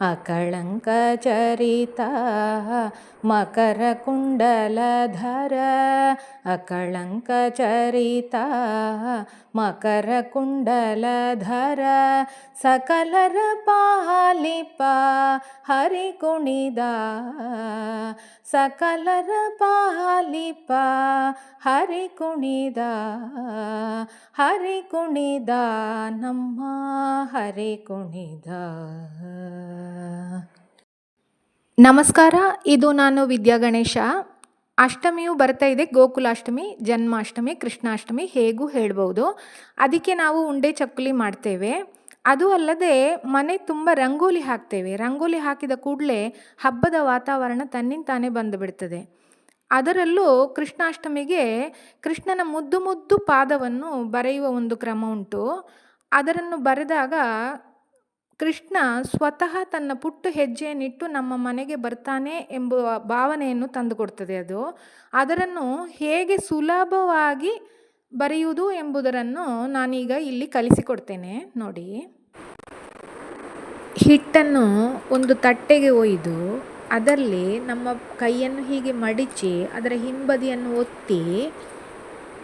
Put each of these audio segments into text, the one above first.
अकळङ्कचरिताः मकरकुण्डलधर। अकळङ्कचरिताः मकरकुण्डलधर। सकलरपालिपा हरिकुणिदा। सकलरपालिपा हरिकुणिदा। ಹರಿ ಕುಣಿದ ನಮ್ಮ ಹರಿ ಕುಣಿದ. ನಮಸ್ಕಾರ, ಇದು ನಾನು ವಿದ್ಯಾ ಗಣೇಶ. ಅಷ್ಟಮಿಯು ಬರ್ತಾ ಇದೆ, ಗೋಕುಲಾಷ್ಟಮಿ, ಜನ್ಮಾಷ್ಟಮಿ, ಕೃಷ್ಣಾಷ್ಟಮಿ, ಹೇಗೂ ಹೇಳ್ಬೋದು. ಅದಕ್ಕೆ ನಾವು ಉಂಡೆ ಚಕ್ಕುಲಿ ಮಾಡ್ತೇವೆ. ಅದು ಅಲ್ಲದೆ ಮನೆ ತುಂಬ ರಂಗೋಲಿ ಹಾಕ್ತೇವೆ. ರಂಗೋಲಿ ಹಾಕಿದ ಕೂಡಲೇ ಹಬ್ಬದ ವಾತಾವರಣ ತನ್ನಿಂತಾನೇ ಬಂದುಬಿಡ್ತದೆ ಅದರಲ್ಲೂ ಕೃಷ್ಣಾಷ್ಟಮಿಗೆ ಕೃಷ್ಣನ ಮುದ್ದು ಮುದ್ದು ಪಾದವನ್ನು ಬರೆಯುವ ಒಂದು ಕ್ರಮ ಉಂಟು. ಅದನ್ನು ಬರೆದಾಗ ಕೃಷ್ಣ ಸ್ವತಃ ತನ್ನ ಪುಟ್ಟು ಹೆಜ್ಜೆಯನ್ನಿಟ್ಟು ನಮ್ಮ ಮನೆಗೆ ಬರ್ತಾನೆ ಎಂಬ ಭಾವನೆಯನ್ನು ತಂದುಕೊಡ್ತದೆ ಅದು. ಅದನ್ನು ಹೇಗೆ ಸುಲಭವಾಗಿ ಬರೆಯುವುದು ಎಂಬುದರನ್ನು ನಾನೀಗ ಇಲ್ಲಿ ಕಲಿಸಿಕೊಡ್ತೇನೆ, ನೋಡಿ. ಹಿಟ್ಟನ್ನು ಒಂದು ತಟ್ಟೆಗೆ ಒಯ್ದು ಅದರಲ್ಲಿ ನಮ್ಮ ಕೈಯನ್ನು ಹೀಗೆ ಮಡಿಚಿ ಅದರ ಹಿಂಬದಿಯನ್ನು ಒತ್ತಿ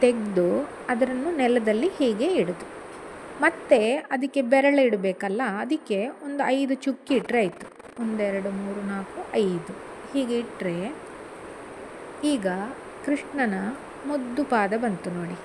ತೆಗೆದು ಅದನ್ನು ನೆಲದಲ್ಲಿ ಹೀಗೆ ಇಡೋದು. ಮತ್ತೆ ಅದಕ್ಕೆ ಬೆರಳು ಇಡಬೇಕಲ್ಲ, ಅದಕ್ಕೆ ಒಂದು ಐದು ಚುಕ್ಕಿ ಇಟ್ಟರೆ ಆಯಿತು. ಒಂದೆರಡು, ಮೂರು, ನಾಲ್ಕು, ಐದು. ಹೀಗೆ ಇಟ್ಟರೆ ಈಗ ಕೃಷ್ಣನ ಮುದ್ದು ಪಾದ ಬಂತು ನೋಡಿ.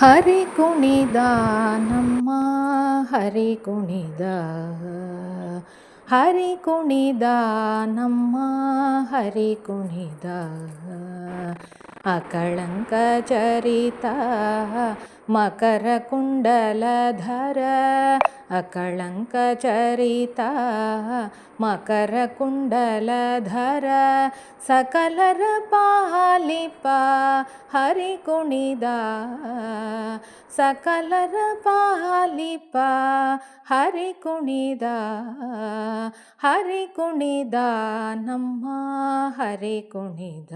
ಹರಿ ಕುಣಿದ ನಮ್ಮ ಹರಿ ಕುಣಿದ ಹರಿ ಕುಣಿದ ನಮ್ಮ ಹರಿ ಕುಣಿದ ಅಕಳಂಕ ಚರಿತ ಮಕರ ಕುಂಡಲಧರ ಅಕಳಂಕ ಚರಿತ ಮಕರ ಕುಂಡಲಧರ ಸಕಲರ ಪಾಲಿಪ ಹರಿ ಕುಣಿದ ನಮ್ಮ ಹರಿ ಕುಣಿದ.